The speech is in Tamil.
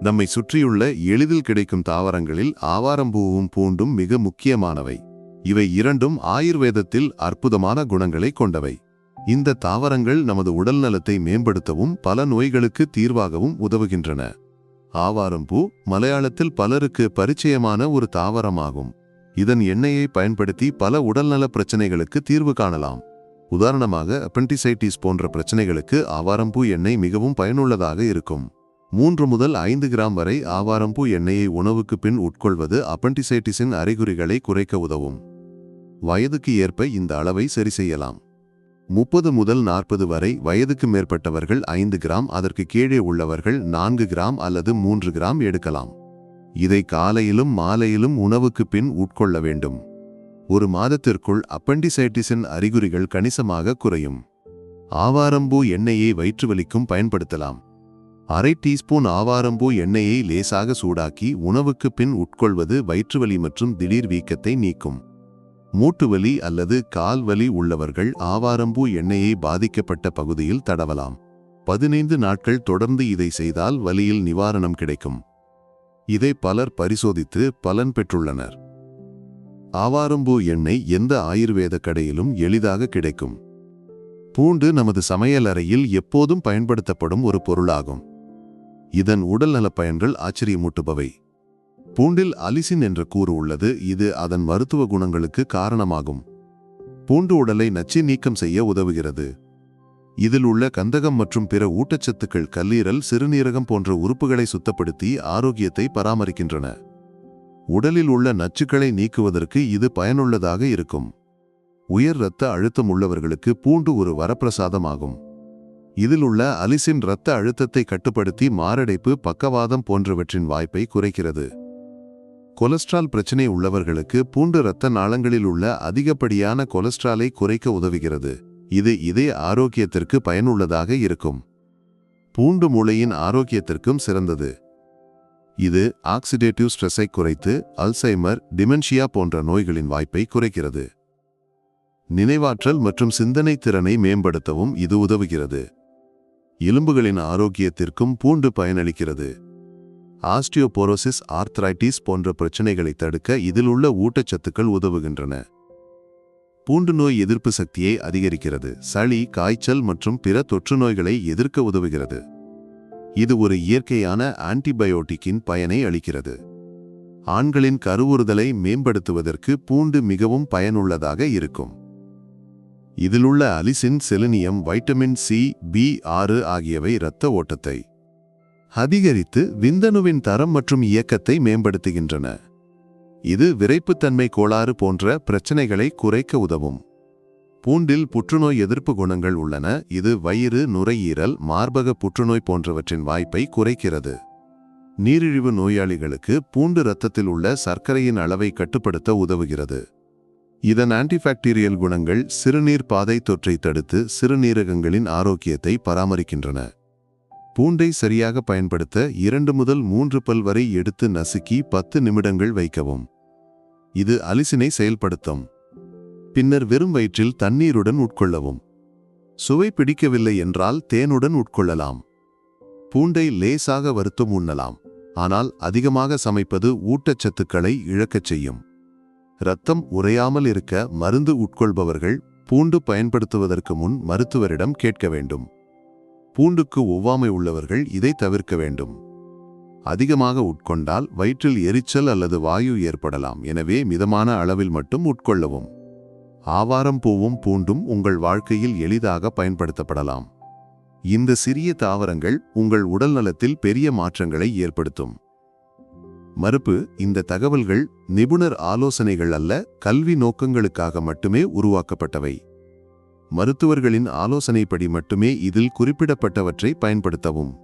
நம்மை சுற்றியுள்ள எளிதில் கிடைக்கும் தாவரங்களில் ஆவாரம்பூவும் பூண்டும் மிக முக்கியமானவை. இவை இரண்டும் ஆயுர்வேதத்தில் அற்புதமான குணங்களை கொண்டவை. இந்த தாவரங்கள் நமது உடல் நலத்தை மேம்படுத்தவும் பல நோய்களுக்கு தீர்வாகவும் உதவுகின்றன. ஆவாரம்பூ மலையாளத்தில் பலருக்கு பரிச்சயமான ஒரு தாவரமாகும். இதன் எண்ணெயை பயன்படுத்தி பல உடல்நல பிரச்சனைகளுக்கு தீர்வு காணலாம். உதாரணமாக அப்பென்டிசைட்டிஸ் போன்ற பிரச்சனைகளுக்கு ஆவாரம்பூ எண்ணெய் மிகவும் பயனுள்ளதாக இருக்கும். மூன்று முதல் ஐந்து கிராம் வரை ஆவாரம்பூ எண்ணெயை உணவுக்கு பின் உட்கொள்வது அப்பென்டிசைட்டிஸின் அறிகுறிகளை குறைக்க உதவும். வயதுக்கு ஏற்ப இந்த அளவை சரி செய்யலாம். முப்பது முதல் நாற்பது வரை வயதுக்கு மேற்பட்டவர்கள் ஐந்து கிராம் அதற்கு கீழே உள்ளவர்கள் நான்கு கிராம் அல்லது மூன்று கிராம் எடுக்கலாம். இதை காலையிலும் மாலையிலும் உணவுக்கு பின் உட்கொள்ள வேண்டும். ஒரு மாதத்திற்குள் அப்பெண்டிசைட்டிஸின் அறிகுறிகள் கணிசமாக குறையும். ஆவாரம்பூ எண்ணெயை வயிற்றுவலிக்கும் பயன்படுத்தலாம். அரை டீஸ்பூன் ஆவாரம்பூ எண்ணெயை லேசாக சூடாக்கி உணவுக்கு பின் உட்கொள்வது வயிற்றுவலி மற்றும் திடீர் வீக்கத்தை நீக்கும். மூட்டுவலி அல்லது கால்வலி உள்ளவர்கள் ஆவாரம்பூ எண்ணெயை பாதிக்கப்பட்ட பகுதியில் தடவலாம். பதினைந்து நாட்கள் தொடர்ந்து இதை செய்தால் வலியில் நிவாரணம் கிடைக்கும். இதை பலர் பரிசோதித்து பலன் பெற்றுள்ளனர். ஆவாரம்பூ எண்ணெய் எந்த ஆயுர்வேத கடையிலும் எளிதாக கிடைக்கும். பூண்டு நமது சமையலறையில் எப்போதும் பயன்படுத்தப்படும் ஒரு பொருளாகும். இதன் உடல்நலப் பயன்கள் ஆச்சரியமூட்டுபவை. பூண்டில் அலிசின் என்ற கூறு உள்ளது இது அதன் மருத்துவ குணங்களுக்கு காரணமாகும். பூண்டு உடலை நச்சு நீக்கம் செய்ய உதவுகிறது. இதில் உள்ள கந்தகம் மற்றும் பிற ஊட்டச்சத்துக்கள் கல்லீரல் சிறுநீரகம் போன்ற உறுப்புகளை சுத்தப்படுத்தி ஆரோக்கியத்தை பராமரிக்கின்றன. உடலில் உள்ள நச்சுக்களை நீக்குவதற்கு இது பயனுள்ளதாக இருக்கும். உயர் இரத்த அழுத்தம் உள்ளவர்களுக்கு பூண்டு ஒரு வரப்பிரசாதமாகும். இதில் உள்ள அலிசின் இரத்த அழுத்தத்தை கட்டுப்படுத்தி மாரடைப்பு பக்கவாதம் போன்றவற்றின் வாய்ப்பை குறைக்கிறது. கொலஸ்ட்ரால் பிரச்சனை உள்ளவர்களுக்கு பூண்டு இரத்த நாளங்களில் உள்ள அதிகப்படியான கொலஸ்ட்ராலை குறைக்க உதவுகிறது. இது இதய ஆரோக்கியத்திற்கு பயனுள்ளதாக இருக்கும். பூண்டு மூளையின் ஆரோக்கியத்திற்கும் சிறந்தது. இது ஆக்சிடேட்டிவ் ஸ்ட்ரெஸ்ஸை குறைத்து அல்சைமர் டிமென்ஷியா போன்ற நோய்களின் வாய்ப்பை குறைக்கிறது. நினைவாற்றல் மற்றும் சிந்தனை திறனை மேம்படுத்தவும் இது உதவுகிறது. எலும்புகளின் ஆரோக்கியத்திற்கும் பூண்டு பயனளிக்கிறது. ஆஸ்டியோபோரோசிஸ் ஆர்த்ரைட்டிஸ் போன்ற பிரச்சனைகளை தடுக்க இதில் உள்ள ஊட்டச்சத்துக்கள் உதவுகின்றன. பூண்டு நோய் எதிர்ப்பு சக்தியை அதிகரிக்கிறது. சளி காய்ச்சல் மற்றும் பிற தொற்று நோய்களை எதிர்க்க உதவுகிறது. இது ஒரு இயற்கையான ஆன்டிபயோட்டிக்கின் பயனை அளிக்கிறது. ஆண்களின் கருவுறுதலை மேம்படுத்துவதற்கு பூண்டு மிகவும் பயனுள்ளதாக இருக்கும். இதிலுள்ள allicin selenium vitamin C B ஆறு ஆகியவை இரத்த ஓட்டத்தை அதிகரித்து விந்தணுவின் தரம் மற்றும் இயக்கத்தை மேம்படுத்துகின்றன. இது விரைப்புத்தன்மை கோளாறு போன்ற பிரச்சனைகளை குறைக்க உதவும். பூண்டில் புற்றுநோய் எதிர்ப்பு குணங்கள் உள்ளன. இது வயிறு நுரையீரல் மார்பக புற்றுநோய் போன்றவற்றின் வாய்ப்பை குறைக்கிறது. நீரிழிவு நோயாளிகளுக்கு பூண்டு இரத்தத்தில் உள்ள சர்க்கரையின் அளவை கட்டுப்படுத்த உதவுகிறது. இதன் ஆன்டிபாக்டீரியல் குணங்கள் சிறுநீர் பாதை தொற்றை தடுத்து சிறுநீரகங்களின் ஆரோக்கியத்தை பராமரிக்கின்றன. பூண்டை சரியாக பயன்படுத்த இரண்டு முதல் மூன்று பல் வரை எடுத்து நசுக்கி பத்து நிமிடங்கள் வைக்கவும். இது அலிசினை செயல்படுத்தும். பின்னர் வெறும் வயிற்றில் தண்ணீருடன் உட்கொள்ளவும். சுவை பிடிக்கவில்லை என்றால் தேனுடன் உட்கொள்ளலாம். பூண்டை லேசாக வறுத்தும் உண்ணலாம். ஆனால் அதிகமாக சமைப்பது ஊட்டச்சத்துக்களை இழக்கச் செய்யும். இரத்தம் உறையாமல் இருக்க மருந்து உட்கொள்பவர்கள் பூண்டு பயன்படுத்துவதற்கு முன் மருத்துவரிடம் கேட்க வேண்டும். பூண்டுக்கு ஒவ்வாமை உள்ளவர்கள் இதை தவிர்க்க வேண்டும். அதிகமாக உட்கொண்டால் வயிற்றில் எரிச்சல் அல்லது வாயு ஏற்படலாம். எனவே மிதமான அளவில் மட்டும் உட்கொள்ளவும். ஆவாரம் பூவும் பூண்டும் உங்கள் வாழ்க்கையில் எளிதாக பயன்படுத்தப்படலாம். இந்த சிறிய தாவரங்கள் உங்கள் உடல் நலத்தில் பெரிய மாற்றங்களை ஏற்படுத்தும். மறுப்பு இந்த தகவல்கள் நிபுணர் ஆலோசனைகள் அல்ல கல்வி நோக்கங்களுக்காக மட்டுமே உருவாக்கப்பட்டவை. மருத்துவர்களின் ஆலோசனைப்படி மட்டுமே இதில் குறிப்பிடப்பட்டவற்றை பயன்படுத்தவும்.